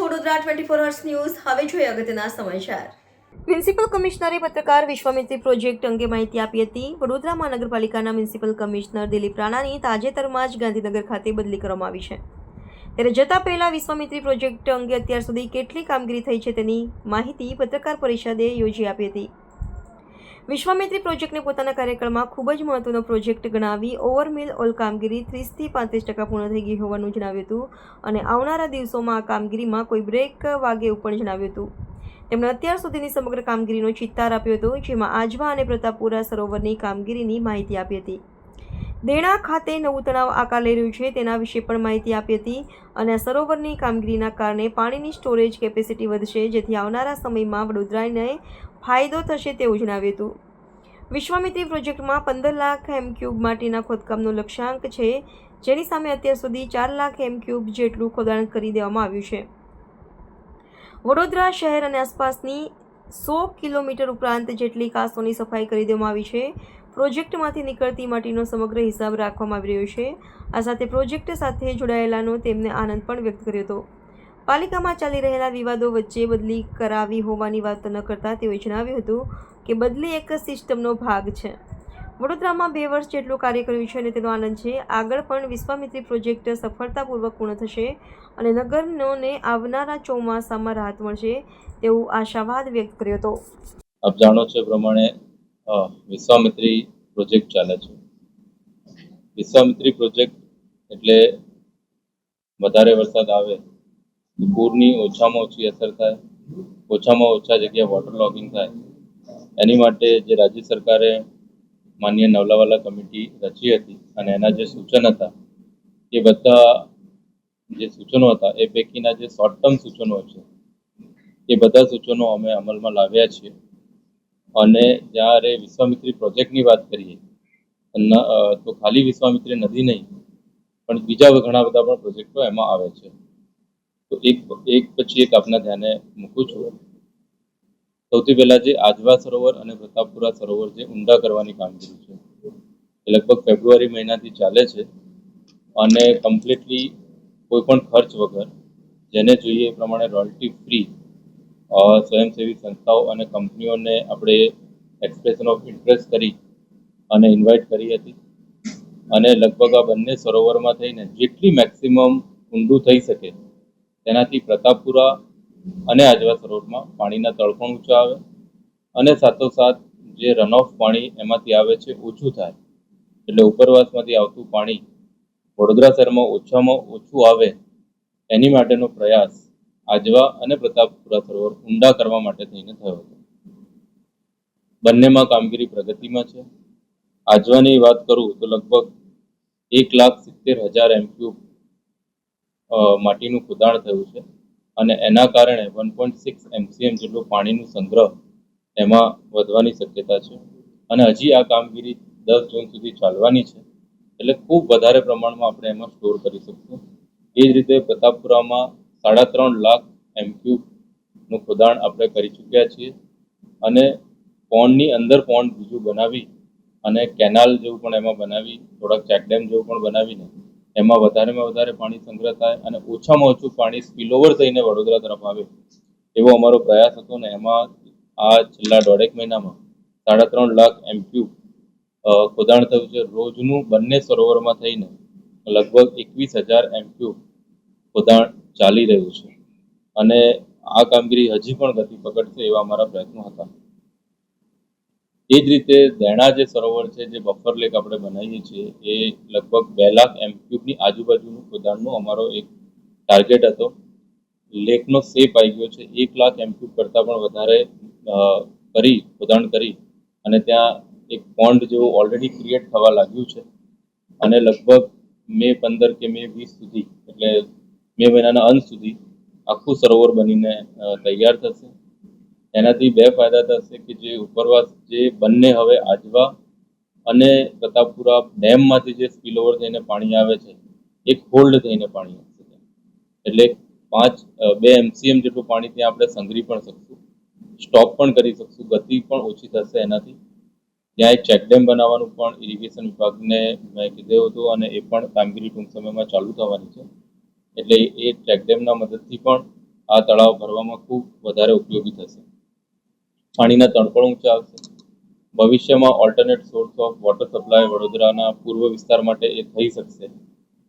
છો Vadodara twenty four hours news હવે જોઈએ અગત્યના સમાચાર. મ્યુનિસિપલ કમિશનરે પત્રકાર વિશ્વામિત્રી પ્રોજેક્ટ અંગે માહિતી આપી હતી. વડોદરા મહાનગરપાલિકાના મ્યુનિસિપલ કમિશનર દિલીપ રાણાની તાજેતરમાં જ ગાંધીનગર ખાતે બદલી કરવામાં આવી છે. ત્યારે જતા પહેલા વિશ્વામિત્રી પ્રોજેક્ટ અંગે અત્યાર સુધી કેટલી કામગીરી થઈ છે તેની માહિતી પત્રકાર પરિષદે યોજી આપી હતી. વિશ્વામિત્રી પ્રોજેક્ટને પોતાના કાર્યક્રમમાં ખૂબ જ મહત્વનો પ્રોજેક્ટ ગણાવી ઓવરમિલ ઓલ કામગીરી ત્રીસથી પાંત્રીસ ટકા પૂર્ણ થઈ ગઈ હોવાનું જણાવ્યું હતું અને આવનારા દિવસોમાં આ કામગીરીમાં કોઈ બ્રેક વાગે એવું પણ જણાવ્યું હતું. તેમણે અત્યાર સુધીની સમગ્ર કામગીરીનો ચિત્તાર આપ્યો હતો, જેમાં આજવા અને પ્રતાપપુરા સરોવરની કામગીરીની માહિતી આપી હતી. દેણા ખાતે નવું તળાવ આકાર લઈ રહ્યું છે, તેના વિશે પણ માહિતી આપી હતી અને સરોવરની કામગીરીના કારણે પાણીની સ્ટોરેજ કેપેસિટી વધશે, જેથી આવનારા સમયમાં વડોદરાને ફાયદો થશે તેવું જણાવ્યું હતું. વિશ્વામિત્રી પ્રોજેક્ટમાં પંદર લાખ હેમક્યુબ માટેના ખોદકામનો લક્ષ્યાંક છે, જેની સામે અત્યાર સુધી ચાર લાખ એમ ક્યુબ જેટલું ખોદાણ કરી દેવામાં આવ્યું છે. વડોદરા શહેર અને આસપાસની સો કિલોમીટર ઉપરાંત જેટલી કાસોની સફાઈ કરી દેવામાં આવી છે પ્રોજેક્ટમાંથી નીકળતી માટીનો સમગ્ર હિસાબ રાખવામાં આવી રહ્યો છે. આ સાથે પ્રોજેક્ટ સાથે જોડાયેલાનો તેમને આનંદ પણ વ્યક્ત કર્યો હતો. પાલિકામાં ચાલી રહેલા વિવાદો વચ્ચે બદલી કરાવી હોવાની વાત ન કરતા તેઓએ જણાવ્યું હતું કે બદલી એક સિસ્ટમનો ભાગ છે. વડોદરામાં બે વર્ષ જેટલું કાર્ય કર્યું છે અને તેનો આનંદ છે. આગળ પણ વિશ્વામિત્રી પ્રોજેક્ટ સફળતાપૂર્વક પૂર્ણ થશે અને નગરનોને આવનારા ચોમાસામાં રાહત મળશે તેવું આશાવાદ વ્યક્ત કર્યો હતો. આપ જાણો છો પ્રમાણે વિશ્વામિત્રી પ્રોજેક્ટ ચાલે છે. વિશ્વામિત્રી પ્રોજેક્ટ એટલે વધારે વરસાદ આવે પૂરની ઓછામાં ઓછી અસર થાય, ઓછામાં ઓછા જગ્યાએ વોટર લોગિંગ થાય. એની માટે જે રાજ્ય સરકારે માન્ય નવલાવાલા કમિટી રચી હતી અને એના જે સૂચન હતા, એ બધા જે સૂચનો હતા, એ પૈકીના જે શોર્ટ ટર્મ સૂચનો છે, એ બધા સૂચનો અમે અમલમાં લાવ્યા છીએ. અને જ્યારે વિશ્વામિત્રી પ્રોજેક્ટની વાત કરીએ તો ખાલી વિશ્વામિત્રી નદી નહીં, પણ બીજા ઘણા બધા પણ પ્રોજેક્ટો એમાં આવે છે. તો એક એક પછી એક આપના ધ્યાને મૂકું છું. સૌથી પહેલાં જે આજવા સરોવર અને પ્રતાપપુરા સરોવર જે ઊંડા કરવાની કામગીરી છે, એ લગભગ ફેબ્રુઆરી મહિનાથી ચાલે છે અને કમ્પ્લીટલી કોઈ પણ ખર્ચ વગર, જેને જોઈએ એ પ્રમાણે રોયલ્ટી ફ્રી સ્વયંસેવી સંસ્થાઓ અને કંપનીઓને આપણે એક્સપ્રેશન ઓફ ઇન્ટરેસ્ટ કરી અને ઇન્વાઇટ કરી હતી. અને લગભગ આ બંને સરોવરમાં થઈને જેટલી મેક્સિમમ ઊંડું થઈ શકે, તેનાથી પ્રતાપપુરા અને આજવા સરોવરમાં પાણીના તળ પણ ઊંચા આવે અને સાથોસાથ જે રન ઓફ પાણી એમાંથી આવે છે ઓછું થાય. એટલે ઉપરવાસમાંથી આવતું પાણી વડોદરા શહેરમાં ઓછામાં ઓછું આવે એની માટેનો પ્રયાસ આજવા અને પ્રતાપપુરા સરોવર ઊંડા કરવા માટે થઈને થયો હતો. બંનેમાં કામગીરી પ્રગતિમાં છે. આજવાની વાત કરું તો લગભગ એક લાખ સિત્તેર હજાર એમક્યુબ માટીનું ખોદાણ થયું છે અને એના કારણે વન પોઈન્ટ સિક્સ એમસીએમ જેટલું પાણીનું સંગ્રહ એમાં વધવાની શક્યતા છે અને હજી આ કામગીરી દસ જૂન સુધી ચાલવાની છે એટલે ખૂબ વધારે પ્રમાણમાં આપણે એમાં સ્ટોર કરી શકશું. એ જ રીતે પ્રતાપપુરામાં સાડા ત્રણ લાખ એમક્યુબનું ખોદાણ આપણે કરી ચૂક્યા છીએ. અને પોન્ડની અંદર પોન્ડ બીજું બનાવી અને કેનાલ જેવું પણ એમાં બનાવી, થોડાક ચેકડેમ જેવું પણ બનાવીને એમાં વધારેમાં વધારે પાણી સંગ્રહ થાય અને ઓછામાં ઓછું પાણી સ્પીલઓવર થઈને વડોદરા તરફ આવે એવો અમારો પ્રયાસ હતો ને એમાં આ છેલ્લા દોઢેક મહિનામાં સાડા ત્રણ લાખ એમક્યુબ ખોદાણ થયું છે. રોજનું બંને સરોવરમાં થઈને લગભગ એકવીસ હજાર એમક્યુબ ખોદાણ ચાલી રહ્યું છે. અને આ કામગીરી હજી પણ ગતિ પકડશે એવા અમારા પ્રયત્નો હતા. એ જ રીતે દેણા જે સરોવર છે, જે બફર લેક આપણે બનાવીએ છીએ, એ લગભગ બે લાખ એમ ક્યુબની આજુબાજુનું ખોદાણનો અમારો એક ટાર્ગેટ હતો. લેકનો સેપ આવી ગયો છે. એક લાખ એમ ક્યુબ કરતાં પણ વધારે કરી ખોદાણ કરી. અને ત્યાં એક પોન્ડ જેવું ઓલરેડી ક્રિએટ થવા લાગ્યું છે. અને લગભગ મે પંદર કે મે વીસ સુધી, એટલે મે મહિનાના અંત સુધી આખું સરોવર બનીને તૈયાર થશે. એનાથી બે ફાયદા થશે કે જે ઉપરવાસ જે બંને હવે આજવા અને પ્રતાપપુરા ડેમમાંથી જે સ્પીલઓવર થઈને પાણી આવે છે, એક હોલ્ડ થઈને પાણી આવશે એટલે પાંચ બે એમસીએમ જેટલું પાણી ત્યાં આપણે સંગ્રહી પણ શકશું સ્ટોપ પણ કરી શકશું, ગતિ પણ ઓછી થશે એનાથી. ત્યાં એક ચેકડેમ બનાવવાનું પણ ઇરિગેશન વિભાગને મેં કીધું હતું અને એ પણ કામગીરી ટૂંક સમયમાં ચાલુ થવાની છે. એટલે એ ચેકડેમના મદદથી પણ આ તળાવ ભરવામાં ખૂબ વધારે ઉપયોગી થશે. પાણીના તણપણ ઊંચા આવશે. ભવિષ્યમાં alternate source of water supply વડોદરાના પૂર્વ વિસ્તાર માટે એ થઈ શકશે.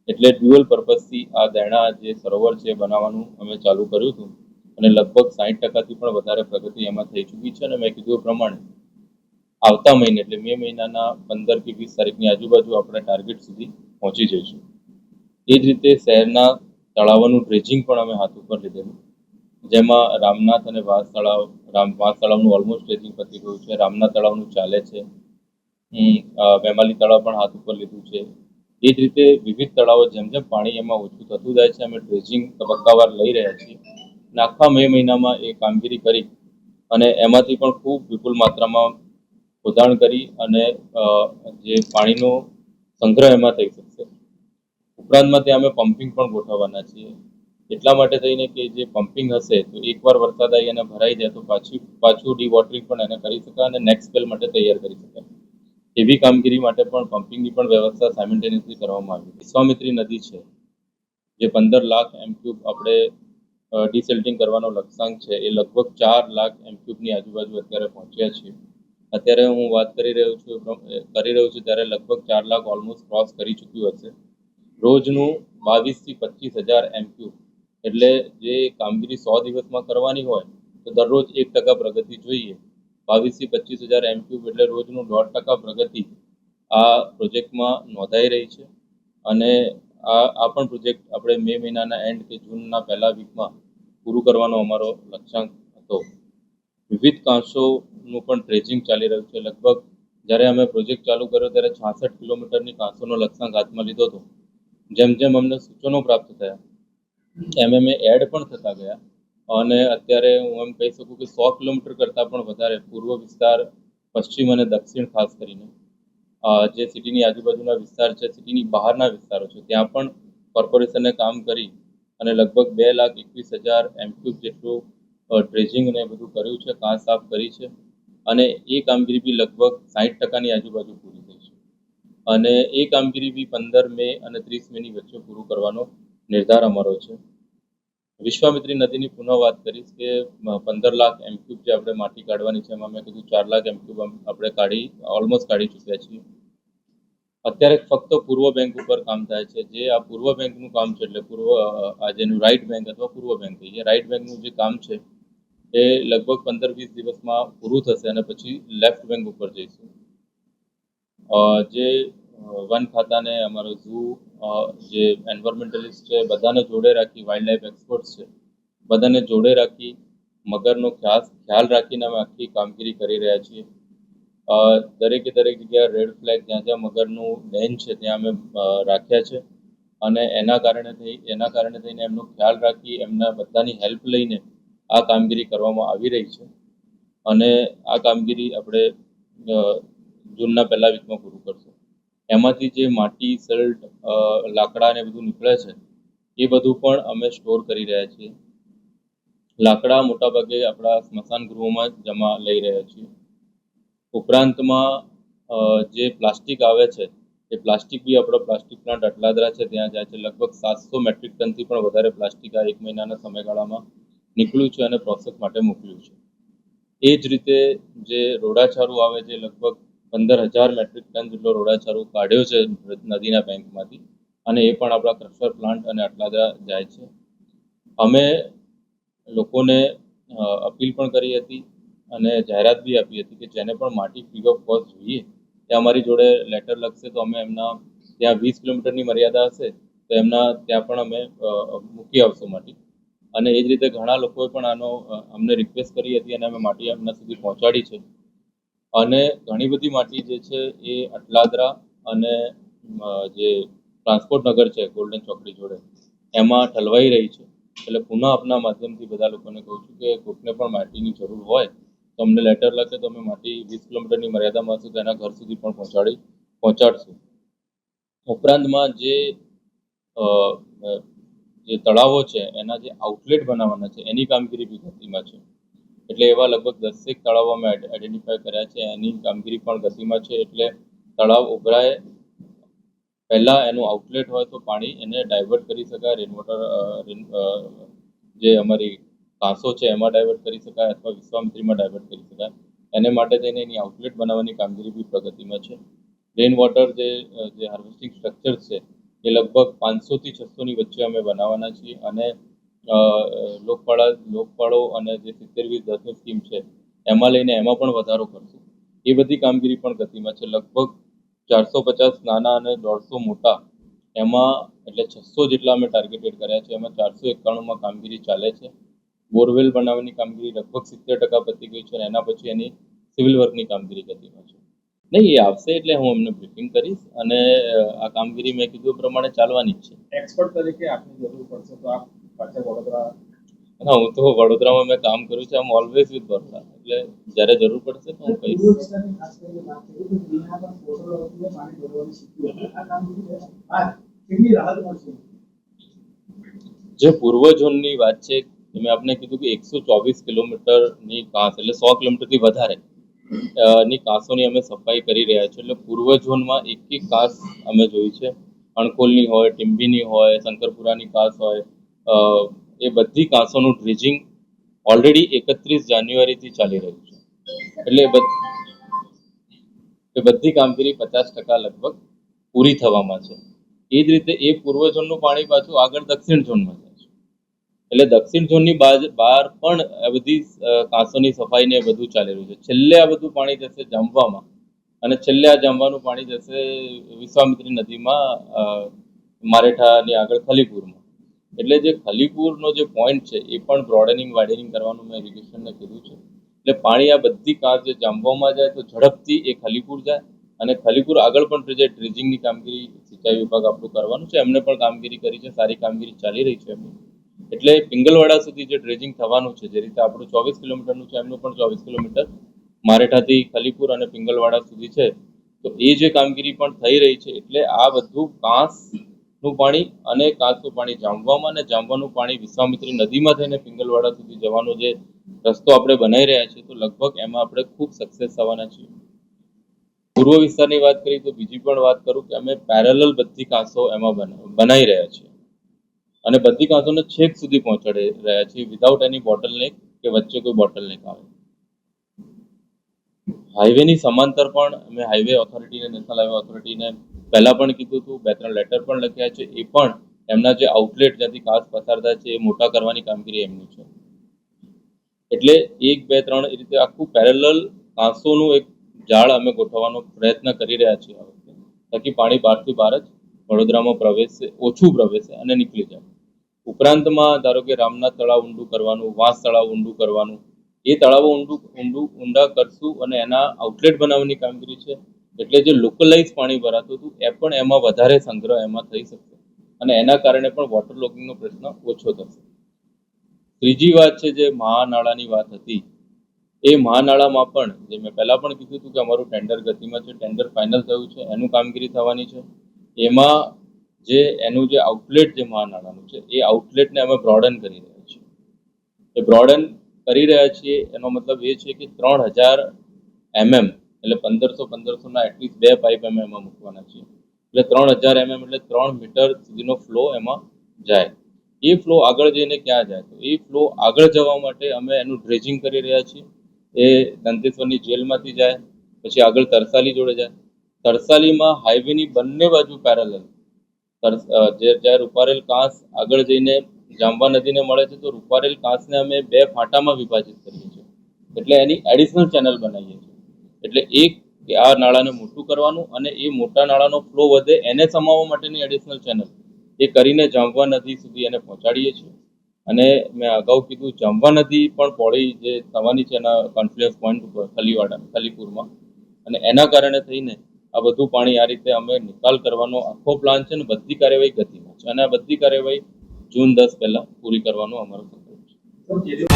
એટલે ડ્યુઅલ પર્પઝથી આ દેણા જે સરોવર છે બનાવવાનું અમે ચાલુ કર્યું હતું. અને લગભગ સાઠ ટકાથી પણ વધારે પ્રગતિ એમાં થઈ ચૂકી છે અને મેં કીધું એ પ્રમાણે આવતા મહિને એટલે મે મહિનાના પંદર કે વીસ તારીખની આજુબાજુ આપણે ટાર્ગેટ સુધી પહોંચી જઈશું. એ જ રીતે શહેરના તળાવોનું ડ્રેજિંગ પણ અમે હાથ ઉપર લીધેલું. જેમાં રામનાથ અને વાસ તળાવ રામ વાસ તળાવનું ઓલમોસ્ટ ડ્રેજિંગ પતી ગયું છે. રામનાથ તળાવનું ચાલે છે. વેમાલી તળાવ પણ હાથ ઉપર લીધું છે. એ જ રીતે વિવિધ તળાવો જેમ જેમ પાણી એમાં ઓછું થતું જાય છે, અમે ડ્રેજિંગ તબક્કાવાર લઈ રહ્યા છીએ. અને આખા મે મહિનામાં એ કામગીરી કરી અને એમાંથી પણ ખૂબ વિપુલ માત્રામાં ખોદાણ કરી અને જે પાણીનો સંગ્રહ એમાં થઈ શકશે. ઉપરાંતમાં ત્યાં અમે પમ્પિંગ પણ ગોઠવવાના છીએ. એટલા માટે થઈને કે જે પમ્પિંગ હશે તો એકવાર વરસાદ આવી અને ભરાઈ જાય તો પાછું પાછું ડીવોટરિંગ પણ એને કરી શકાય અને નેક્સ્ટ સ્પેલ માટે તૈયાર કરી શકાય. એવી કામગીરી માટે પણ પમ્પિંગની પણ વ્યવસ્થા સાયમલ્ટેનિયસલી કરવામાં આવી વિશ્વામિત્રી નદી છે, જે પંદર લાખ એમ ક્યુબ આપણે ડિસેલ્ટિંગ કરવાનો લક્ષ્યાંક છે. એ લગભગ ચાર લાખ એમ ક્યુબની આજુબાજુ અત્યારે પહોંચ્યા છીએ. અત્યારે હું વાત કરી રહ્યો છું કરી રહ્યો છું ત્યારે લગભગ ચાર લાખ ઓલમોસ્ટ ક્રોસ કરી ચૂક્યું હશે. રોજનું બાવીસથી પચીસ હજાર એમ ક્યુબ એટલે જે કામગીરી સો દિવસમાં કરવાની હોય, તો દરરોજ એક ટકા પ્રગતિ જોઈએ. બાવીસથી પચીસ હજાર એમ ક્યુબ એટલે રોજનું દોઢ ટકા પ્રગતિ. આ પ્રોજેક્ટમાં નોંધાઈ રહી છે. અને આ આ પણ પ્રોજેક્ટ આપણે મે મહિનાના એન્ડ કે જૂનના પહેલા વીકમાં પૂરું કરવાનો અમારો લક્ષ્યાંક હતો. વિવિધ કાંસોનું પણ ટ્રેજિંગ ચાલી રહ્યું છે. લગભગ જ્યારે અમે પ્રોજેક્ટ ચાલુ કર્યો ત્યારે છાસઠ કિલોમીટરની કાંસોનો લક્ષ્યાંક હાથમાં લીધો હતો. જેમ જેમ અમને સૂચનો પ્રાપ્ત થયા, એમ એમ એડ પણ થતા ગયા. અને અત્યારે હું એમ કહી શકું કે સો કિલોમીટર કરતાં પણ વધારે પૂર્વ વિસ્તાર, પશ્ચિમ અને દક્ષિણ ખાસ કરીને જે સિટીની આજુબાજુના વિસ્તાર છે, સિટીની બહારના વિસ્તારો છે, ત્યાં પણ કોર્પોરેશને કામ કરી અને લગભગ બે લાખ એકવીસ હજાર એમક્યુબ જેટલું ડ્રેજિંગ ને બધું કર્યું છે, કાં સાફ કરી છે. અને એ કામગીરી બી લગભગ સાઠ ટકાની આજુબાજુ પૂરી અને એ કામગીરી બી પંદર મે અને ત્રીસ મેની વચ્ચે પૂરું કરવાનો નિર્ધાર અમારો છે. વિશ્વામિત્રી નદીની પુનઃ વાત કરીશ કે પંદર લાખ એમક્યુબ જે આપણે માટી કાઢવાની છે, એમાં મેં કીધું ચાર લાખ એમક્યુબ આપણે કાઢી ઓલમોસ્ટ કાઢી ચૂક્યા છીએ. અત્યારે ફક્ત પૂર્વ બેંક ઉપર કામ થાય છે. જે આ પૂર્વ બેંકનું કામ છે, એટલે પૂર્વ આ જેનું રાઈટ બેંક અથવા પૂર્વ બેંક કહીએ રાઈટ બેંકનું જે કામ છે, એ લગભગ પંદર વીસ દિવસમાં પૂરું થશે અને પછી લેફ્ટ બેંક ઉપર જઈશું. જે વન ખાતાને અમારો ઝૂ જે એન્વાયરમેન્ટલિસ્ટ છે, બધાને જોડે રાખી વાઇલ્ડ લાઈફ એક્સપર્ટ્સ છે. બધાને જોડે રાખી મગરનો ખાસ ખ્યાલ રાખીને અમે આખી કામગીરી કરી રહ્યા છીએ. દરેકે દરેક જગ્યાએ રેડ ફ્લેગ જ્યાં જ્યાં મગરનું ડેન છે, ત્યાં અમે રાખ્યા છે. અને એના કારણે થઈ, એના કારણે થઈને એમનો ખ્યાલ રાખી એમના બધાની હેલ્પ લઈને આ કામગીરી કરવામાં આવી રહી છે. અને આ કામગીરી આપણે જૂનના પહેલા વીકમાં પૂરું કરશું. એમાંથી જે માટી સલ્ટ લાકડા ને બધું નીકળે છે, એ બધું પણ અમે સ્ટોર કરી રહ્યા છીએ. લાકડા મોટાભાગે આપણા સ્મશાન ગૃહોમાં જમા લઈ રહ્યા છીએ. ઉપરાંતમાં જે પ્લાસ્ટિક આવે છે, એ પ્લાસ્ટિક બી આપણો પ્લાસ્ટિક પ્લાન્ટ અટલાદરા છે, ત્યાં જાય છે. લગભગ સાતસો મેટ્રિક ટનથી પણ વધારે પ્લાસ્ટિક આ એક મહિનાના સમયગાળામાં નીકળ્યું છે અને પ્રોસેસ માટે મોકલ્યું છે. એ જ રીતે જે રોડાચારું આવે છે લગભગ પંદર હજાર મેટ્રિક ટન જેટલો રોડાચારો કાઢ્યો છે નદીના બેંકમાંથી અને એ પણ આપણા ક્રશર પ્લાન્ટ અને અટલાદરા જાય છે. અમે લોકોને અપીલ પણ કરી હતી અને જાહેરાત બી આપી હતી કે જેને પણ માટી ફ્રી ઓફ કોસ્ટ જોઈએ તે અમારી જોડે લેટર લખશે તો અમે એમના, ત્યાં વીસ કિલોમીટરની મર્યાદા હશે, તો એમના ત્યાં પણ અમે મૂકી આવશું માટી. અને એ જ રીતે ઘણા લોકોએ પણ આનો અમને રિક્વેસ્ટ કરી હતી અને અમે માટી એમના સુધી પહોંચાડી છે. અને ઘણી બધી માટી જે છે એ અટલાદરા અને જે ટ્રાન્સપોર્ટ નગર છે, ગોલ્ડન ચોકડી જોડે, એમાં ઠલવાઈ રહી છે. એટલે પુનઃ આપના માધ્યમથી બધા લોકોને કહું છું કે કોઈને પણ માટીની જરૂર હોય, તો અમને લેટર લખે તો અમે માટી વીસ કિલોમીટરની મર્યાદામાં હશું તો એના ઘર સુધી પણ પહોંચાડી, પહોંચાડશું. ઉપરાંતમાં જે જે તળાવો છે, એના જે આઉટલેટ બનાવવાના છે, એની કામગીરી બી ગતિમાં છે. એટલે એવા લગભગ દસેક તળાવો અમે આઈડેન્ટિફાય કર્યા છે. એની કામગીરી પણ ગતિમાં છે. એટલે તળાવ ઉભરાય. પહેલા એનું આઉટલેટ હોય તો પાણી એને ડાયવર્ટ કરી શકાય. રેન વોટર જે અમારી કાંસો છે એમાં ડાયવર્ટ કરી શકાય અથવા વિશ્વામિત્રીમાં ડાયવર્ટ કરી શકાય. એને માટે થઈને એની આઉટલેટ બનાવવાની કામગીરી બી પ્રગતિમાં છે. રેન વોટર જે જે હાર્વેસ્ટિંગ સ્ટ્રક્ચર છે, એ લગભગ પાંચસોથી છસોની વચ્ચે અમે બનાવવાના છીએ અને લોકપાળા, લોકપાળો અને જે સિત્તેર વીસ દસની સ્કીમ છે, એમાં લઈને એમાં પણ વધારો કરશું. એ બધી કામગીરી પણ ગતિમાં છે. લગભગ ચારસો પચાસ નાના અને દોઢસો મોટા એમાં એટલે છસો જેટલા અમે ટાર્ગેટેડ કર્યા છે. એમાં ચારસો એકાણુંમાં કામગીરી ચાલે છે. બોરવેલ બનાવવાની કામગીરી લગભગ સિત્તેર ટકા પતી ગઈ છે અને એના પછી એની સિવિલ વર્કની કામગીરી ગતિમાં છે. નહીં, એ આવશે એટલે હું એમને બ્રીફિંગ કરીશ અને આ કામગીરી મેં કીધું પ્રમાણે ચાલવાની જ છે. એક્સપર્ટ તરીકે આપની જરૂર પડશે, તો આપ પાછા વડોદરા? હા હું તો વડોદરામાં મેં કામ કર્યું છે. આમ ઓલવેઝ વિથ વડોદરા એટલે જ્યારે જરૂર પડશે તો હું કહીશ. જે પૂર્વ ઝોનની વાત છે. મેં આપને કીધું કે એકસો ચોવીસ કિલોમીટરની કાંસ એટલે સો કિલોમીટરથી વધારે ની કાંસોની અમે સફાઈ કરી રહ્યા છીએ. એટલે પૂર્વ ઝોનમાં એક એક કાંસ અમે જોઈ છે. અણકોલની હોય ટીંબીની હોય શંકરપુરાની કાંસ હોય એ બધી કાંસોનું ડ્રેજિંગ ઓલરેડી એકત્રીસ જાન્યુઆરીથી ચાલી રહ્યું છે. એટલે એ બધી કામગીરી પચાસ ટકા લગભગ પૂરી થવામાં છે. એ જ રીતે એ પૂર્વ ઝોનનું પાણી પાછું આગળ દક્ષિણ ઝોનમાં જાય છે. એટલે દક્ષિણ ઝોનની બહાર પણ આ બધી કાંસોની સફાઈ ને બધું ચાલી રહ્યું છે. છેલ્લે આ બધું પાણી જશે જામવામાં અને છેલ્લે આ જામવાનું પાણી જશે વિશ્વામિત્રી નદીમાં મારેઠાની આગળ ખલીપુરમાં. એટલે જે ખલીપુરનો જે પોઈન્ટ છે, એ પણ બ્રોડનિંગ વાઇડનિંગ કરવાનું મેં ઇરિગેશનને કીધું છે. એટલે પાણી આ બધી કાંસ જે જાંબવામાં જાય તો ઝડપથી એ ખલીપુર જાય અને ખલીપુર આગળ પણ જે ડ્રેજિંગની કામગીરી, સિંચાઈ વિભાગ આપણું કરવાનું છે, એમને પણ કામગીરી કરી છે, સારી કામગીરી ચાલી રહી છે એમની. એટલે પિંગલવાડા સુધી જે ડ્રેજિંગ થવાનું છે, જે રીતે આપણું ચોવીસ કિલોમીટરનું છે, એમનું પણ ચોવીસ કિલોમીટર મારેઠાથી ખલીપુર અને પિંગલવાડા સુધી છે. તો એ જે કામગીરી પણ થઈ રહી છે, એટલે આ બધું કાંસનું પાણી અને કાંસનું પાણી જામવામાં અને જામવાનું પાણી વિશ્વામિત્રી નદીમાં થઈને પિંગલવાડા સુધી જવાનો જે રસ્તો આપણે બનાવી રહ્યા છીએ, તો લગભગ એમાં આપણે ખૂબ સક્સેસ થવાના છીએ. પૂર્વ વિસ્તારની વાત કરીએ તો બીજી પણ વાત કરું કે અમે પેરેલલ બધી કાંસો એમાં બના- બનાવી રહ્યા છીએ. અને બધી કાંસોને છેક સુધી પહોંચાડી રહ્યા છીએ વિધાઉટ એની બોટલ નેક કે વચ્ચે કોઈ બોટલ નેક આવે. હાઈવેની સમાંતર પણ અમે હાઈવે ઓથોરિટીને નેશનલ હાઈવે ઓથોરિટીને પહેલા પણ કીધું હતું, બે ત્રણ લેટર પણ લખ્યા છે, એ પણ એમના જે આઉટલેટ જ્યાંથી કાંસ પસાર થાય છે, એ મોટા કરવાની કામગીરી એમની છે. એટલે એક, બે, ત્રણ એ રીતે આખું પેરેલલ કાંસોનું એક જાળ અમે ગોઠવવાનો પ્રયત્ન કરી રહ્યા છીએ આ વખતે, તાકી પાણી બહારથી બહાર જ વડોદરામાં પ્રવેશે, ઓછું પ્રવેશે અને નીકળી જાય. ઉપરાંતમાં ધારો કે રામનાથ તળાવ ઊંડું કરવાનું, વાંસ તળાવ ઊંડું કરવાનું, એ તળાવો ઊંડું ઊંડું ઊંડા કરશું અને એના આઉટલેટ બનાવવાની કામગીરી છે. એટલે જે લોકલાઇઝ પાણી ભરાતું હતું, એ પણ એમાં વધારે સંગ્રહ એમાં થઈ શકશે. અને એના કારણે પણ વોટર લોગિંગનો પ્રશ્ન ઓછો થશે. ત્રીજી વાત છે જે મહાનાળાની વાત હતી, એ મહાનાળામાં પણ, જે મેં પહેલાં પણ કીધું હતું કે અમારું ટેન્ડર ગતિમાં છે ટેન્ડર ફાઇનલ થયું છે, એનું કામગીરી થવાની છે. એમાં જે, એનું જે આઉટલેટ જે મહાનાળાનું છે, એ આઉટલેટને અમે બ્રોડન કરી રહ્યા છીએ. એ બ્રોડન કરી રહ્યા છીએ, એનો મતલબ એ છે કે ત્રણ હજાર એમએમ એટલે પંદરસો, પંદરસોના એટલીસ્ટ બે પાઇપ અમે એમાં મૂકવાના છીએ. એટલે ત્રણ હજાર એમએમ એટલે ત્રણ મીટર સુધીનો ફ્લો એમાં જાય. એ ફ્લો આગળ જઈને ક્યાં જાય? તો એ ફ્લો આગળ જવા માટે અમે એનું ડ્રેજિંગ કરી રહ્યા છીએ. એ દંતેશ્વરની જેલમાંથી જાય, પછી આગળ તરસાલી જોડે જાય. તરસાલીમાં હાઈવેની બંને બાજુ પેરેલલ જે જ્યાં રૂપારેલ કાંસ આગળ જઈને જાંબા નદીને મળે છે, તો રૂપારેલ કાંસને અમે બે ફાંટામાં વિભાજિત કરીએ છીએ. એટલે એની એડિશનલ ચેનલ બનાવીએ છીએ. એટલે એક, કે આ નાળાને મોટું કરવાનું અને એ મોટા નાળાનો ફ્લો વધે એને સમાવવા માટેની એડિશનલ ચેનલ એ કરીને જાંબવા નદી સુધી એને પહોંચાડીએ છીએ. અને મેં અગાઉ કીધું જાંબવા નદી પણ પોળી જે થવાની છે એના કોન્ફ્લુઅન્સ પોઈન્ટ ઉપર ખલીવાડા ખલીપુરમાં અને એના કારણે થઈને આ બધું પાણી આ રીતે અમે નિકાલ કરવાનો આખો પ્લાન છે ને બધી કાર્યવાહી ગતિમાં છે. અને આ બધી કાર્યવાહી જૂન દસ પહેલા પૂરી કરવાનો અમારો સંકલ્પ છે.